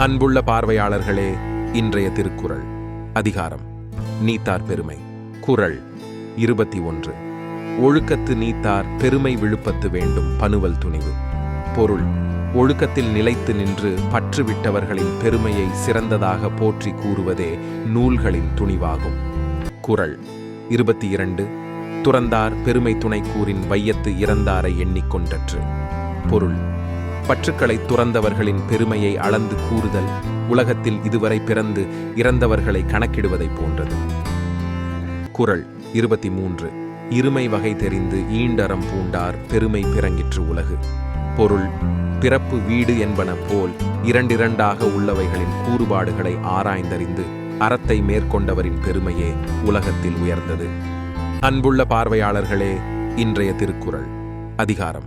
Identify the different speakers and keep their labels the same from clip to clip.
Speaker 1: அன்புள்ள பார்வையாளர்களே இன்றைய திருக்குறள் அதிகாரம். நீத்தார் பெருமை குரல் இருபத்தி ஒன்று. ஒழுக்கத்து நீத்தார் பெருமை விழுப்பத்து வேண்டும் பனுவல் துணிவு. பொருள் ஒழுக்கத்தில் நிலைத்து நின்று பற்றுவிட்டவர்களின் பெருமையை சிறந்ததாக போற்றி கூறுவதே நூல்களின் துணிவாகும். குறள் இருபத்தி இரண்டு. துறந்தார் பெருமை துணைக்கூறின் வையத்து இறந்தாரை எண்ணிக்கொண்டற்று பொருள் பற்றுக்களை துறந்தவர்களின் பெருமையை அளந்து கூறுதல் உலகத்தில் இதுவரை பிறந்து இறந்தவர்களை கணக்கிடுவதைப் போன்றது. குறள் இருபத்தி மூன்று இருமை வகை தெரிந்து ஈண்டறம் பூண்டார் பெருமை பிறங்கிற்று உலகு. பொருள் பிறப்பு வீடு என்பன போல் இரண்டிரண்டாக உள்ளவைகளின் கூறுபாடுகளை ஆராய்ந்தறிந்து அறத்தை மேற்கொண்டவரின் பெருமையே உலகத்தில் உயர்ந்தது. அன்புள்ள பார்வையாளர்களே இன்றைய திருக்குறள். அதிகாரம்.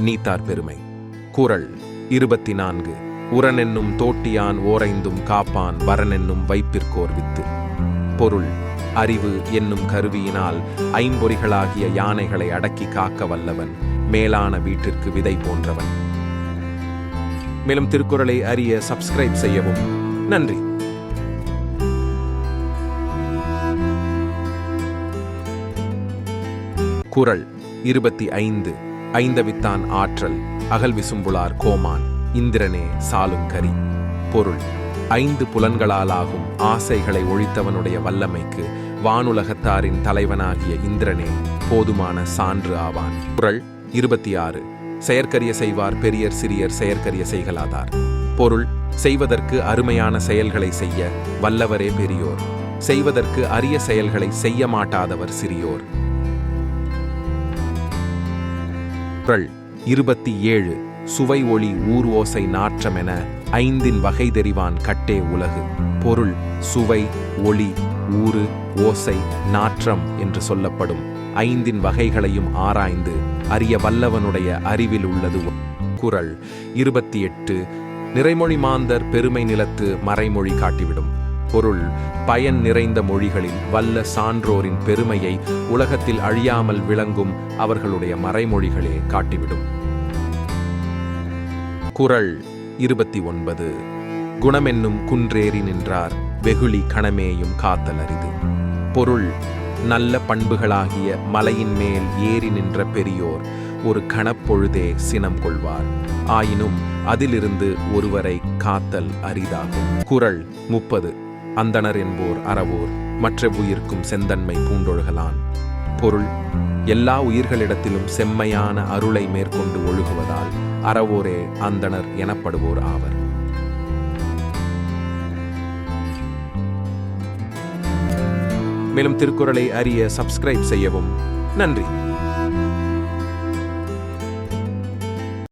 Speaker 1: நீத்தார் பெருமை. குரல் இருபத்தி நான்கு உரனென்னும் தோட்டியான் ஓரைந்தும் காப்பான் வரனென்னும் வைப்பிற்கோர் வித்து. பொருள் அறிவு என்னும் கருவியினால் ஐம்பொறிகளாகிய யானைகளை அடக்கி காக்க வல்லவன் மேலான வீட்டிற்கு விதை போன்றவன். மேலும் திருக்குறளை அறிய சப்ஸ்கிரைப் செய்யவும். நன்றி. குரல் இருபத்தி ஐந்து ஐந்தவித்தான் ஆற்றல். அகல் விசும்புளார் கோமான் இந்திரனே சாலுங்கரி. பொருள் ஐந்து புலன்களாலாகும் ஆசைகளை ஒழித்தவனுடைய வல்லமைக்கு வானுலகத்தாரின் தலைவனாகிய இந்திரனே போதுமான சான்று ஆவான். குரல் இருபத்தி ஆறு செயற்கரிய செய்வார் பெரியர் சிறியர் செயற்கரிய செய்கலாதார் பொருள் செய்வதற்கு அருமையான செயல்களை செய்ய வல்லவரே பெரியோர். செய்வதற்கு அரிய செயல்களை செய்ய மாட்டாதவர் சிறியோர். குரல் இருபத்தி ஏழு சுவை ஒளி ஊர் ஓசை நாற்றமென ஐந்தின் வகை தெரிவான் கட்டே உலகு. பொருள் சுவை ஒளி ஊறு ஓசை நாற்றம் என்று சொல்லப்படும். ஐந்தின் வகைகளையும் ஆராய்ந்து அறிய வல்லவனுடைய அறிவில் உள்ளது குரல் இருபத்தி எட்டு நிறைமொழி மாந்தர் பெருமை நிலத்து மறைமொழி காட்டிவிடும். பொருள் பயன் நிறைந்த மொழிகளில் வல்ல சான்றோரின் பெருமையை உலகத்தில் அழியாமல் விளங்கும் அவர்களுடைய மறைமொழிகளே காட்டிவிடும். குறள் இருபத்தி ஒன்பது. குணமென்னும் குன்றேறி நின்றார் வெகுளி கணமேயும் காத்தல் அரிது பொருள் நல்ல பண்புகளாகிய மலையின் மேல் ஏறி நின்ற பெரியோர் ஒரு கணப்பொழுதே சினம் கொள்வார். ஆயினும் அதிலிருந்து ஒருவரை காத்தல் அரிதாகும். குறள் முப்பது. அந்தணர் என்போர் அறவோர் மற்ற உயிர்க்கும் செந்தன்மை பூண்டொழுகலான். பொருள் எல்லா உயிர்களிடத்திலும் செம்மையான அருளை மேற்கொண்டு ஒழுகுவதால் அறவோரே அந்தணர் எனப்படுவோர் ஆவர். மேலும் திருக்குறளை அறிய சப்ஸ்கிரைப் செய்யவும். நன்றி.